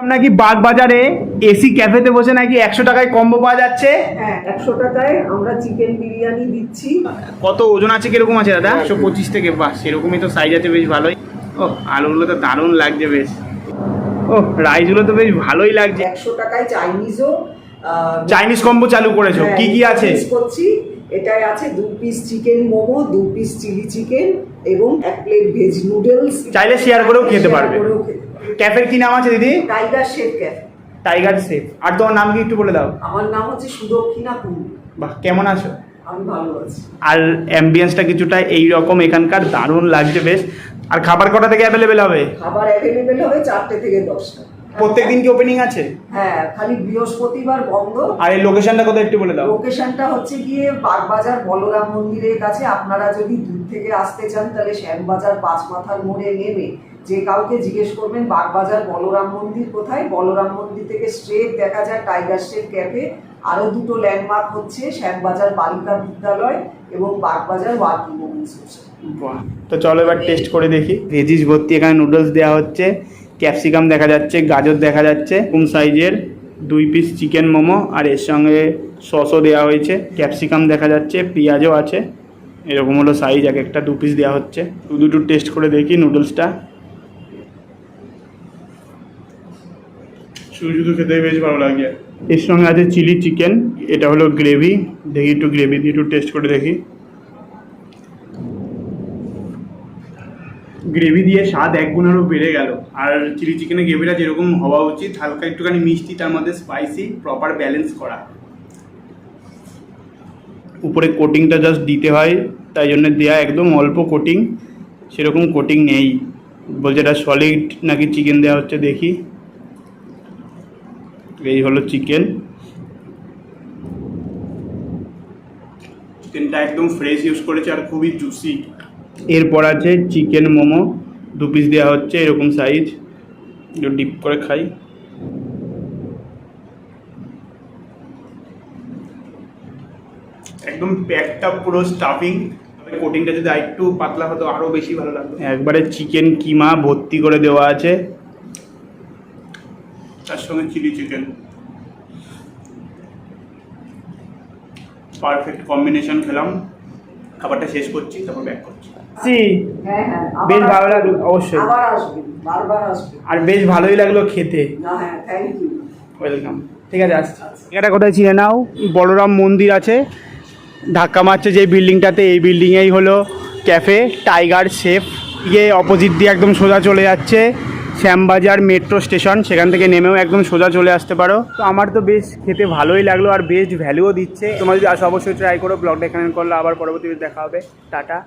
নাকি বাগ বাজারে এসি ক্যাফেতে বসে নাকি একশো টাকায় কম্বো পাওয়া যাচ্ছে? হ্যাঁ একশো টাকায় আমরা চিকেন বিরিয়ানি দিচ্ছি। কত ওজন আছে কীরকম আছে দাদা? একশো পঁচিশ থেকে বাহ সেরকমই তো সাইজ আছে বেশ ভালোই। ও আলুগুলো তো দারুণ লাগছে বেশ। ও রাইসগুলো তো বেশ ভালোই লাগছে। একশো টাকায় চাইনিজও আহ, চাইনিজ কম্বো চালু করেছ। হ্যাঁ, কি কি আছে? করছি। এটাই আছে দু পিস চিকেন মোমো দু পিস চিলি চিকেন এবং এক প্লেট ভেজ নুডলস চাইলে share করেও খেতে পারবে। ক্যাফের কি নাম আছে দিদি? Tiger chef cafe. Tiger chef. আর তোমার নাম কি একটু বলে দাও? আমার নাম হচ্ছে সুদক্ষিণা কুন্ডু বাহ কেমন আছো? আমি ভালো আছি। আর অ্যাম্বিয়েন্সটা কিছুটা এই রকম এখানকার দারুণ লাগছে বেশ। আর খাবার কটা থেকে অ্যাভেলেবেল হবে? খাবার অ্যাভেলেবেল হবে চারটে থেকে দশটা। প্রত্যেক দিন কি ওপেনিং আছে? হ্যাঁ খালি বৃহস্পতিবার বন্ধ। আর এই লোকেশনটা কোথায় একটু বলে দাও। লোকেশনটা হচ্ছে গিয়ে বাগবাজার বলরাম মন্দিরের কাছে। আপনারা যদি দূর থেকে আসতে চান তাহলে শ্যামবাজার পাঁচ মাথার মোড়ে নেমে যে কাউকে জিজ্ঞেস করবেন বাগবাজার বলরাম মন্দির কোথায়? বলরাম মন্দির থেকে স্ট্রেট দেখা যায় টাইগার স্টেট ক্যাফে আরও দুটো ল্যান্ডমার্ক হচ্ছে শ্যামবাজার বালিকা বিদ্যালয় এবং বাগবাজার ওয়ার্কিং উমেন্স তো চলো এবার টেস্ট করে দেখি। ভেজিস ভর্তি এখানে নুডলস দেওয়া হচ্ছে ক্যাপসিকাম দেখা যাচ্ছে গাজর দেখা যাচ্ছে কোন সাইজের দুই পিস চিকেন মোমো আর এর সঙ্গে সসও দেওয়া হয়েছে। ক্যাপসিকাম দেখা যাচ্ছে পেঁয়াজও আছে। এরকম হলো সাইজ এক একটা দু পিস দেওয়া হচ্ছে। দু দুটো টেস্ট করে দেখি নুডলসটা শুধু শুধু খেতে বেশ ভালো লাগে। এর সঙ্গে আছে চিলি চিকেন, এটা হলো গ্রেভি। দেখি একটু গ্রেভি দিয়ে একটু টেস্ট করে দেখি। গ্রেভি দিয়ে স্বাদ এক গুণ আরও বেড়ে গেল। আর চিলি চিকেনের গ্রেভিটা যেরকম হওয়া উচিত, হালকা একটুখানি মিষ্টি, তার মধ্যে স্পাইসি প্রপার ব্যালেন্স করা। উপরে কোটিংটা জাস্ট দিতে হয়, তাই জন্য দেয়া একদম অল্প কোটিং সেরকম কোটিং নেই। বলছে এটা সলিড নাকি চিকেন দেওয়া হচ্ছে, দেখি। এই হলো চিকেন। চিকেনটা একদম ফ্রেশ ইউজ করেছে আর খুবই জুসি এরপর আছে চিকেন মোমো। দু পিস দেওয়া হচ্ছে এরকম সাইজ একটু ডিপ করে খাই। একদম প্যাকটা পুরো স্টাফিং কোটিংটা যদি আরেকটু পাতলা হতো আরও বেশি ভালো লাগতো। একবারে চিকেন কিমা ভর্তি করে দেওয়া আছে। তার সঙ্গে চিলি চিকেন। পারফেক্ট কম্বিনেশন খেলাম। খাবারটা শেষ করছি তারপর ব্যাক করছি। হ্যাঁ হ্যাঁ বেশ ভালো লাগল, অবশ্যই। আবার বারবার আর বেশ ভালোই লাগল খেতে। হ্যাঁ থ্যাংক ইউ ওয়েলকাম ঠিক আছে আসছি এটা কোথায় চিনে নাও? বলরাম মন্দির আছে। ধাক্কা মারছে যে বিল্ডিংটাতে এই বিল্ডিংয়েই হলো ক্যাফে টাইগার শেফ গিয়ে অপোজিট দিয়ে একদম সোজা চলে যাচ্ছে। শ্যামবাজার মেট্রো স্টেশন সেখান থেকে নেমেও একদম সোজা চলে আসতে পারো। তো আমার তো বেশ খেতে ভালোই লাগল আর বেস্ট ভ্যালুও দিচ্ছে। তোমার যদি আসো অবশ্যই ট্রাই করো ব্লগটা এখানে করলে আবার পরবর্তীতে দেখা হবে। টাটা।